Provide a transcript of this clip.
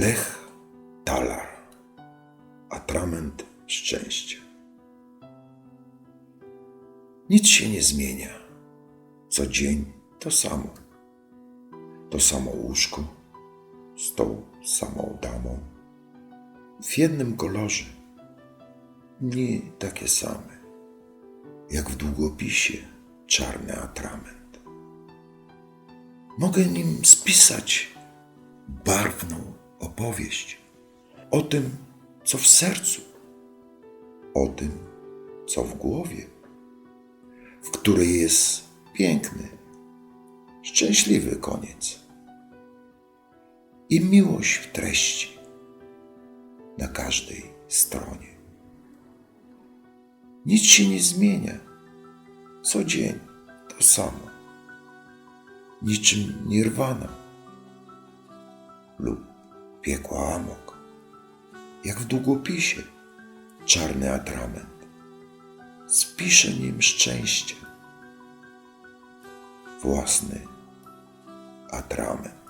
Lech Talar. Atrament szczęścia. Nic się nie zmienia. Co dzień to samo. To samo łóżko z tą samą damą. W jednym kolorze. Nie takie same. Jak w długopisie czarny atrament. Mogę nim spisać barwną opowieść o tym, co w sercu, o tym, co w głowie, w której jest piękny, szczęśliwy koniec i miłość w treści na każdej stronie. Nic się nie zmienia, co dzień to samo, niczym nirwana lub piekła amok, jak w długopisie czarny atrament. Spiszę nim szczęście, własny atrament.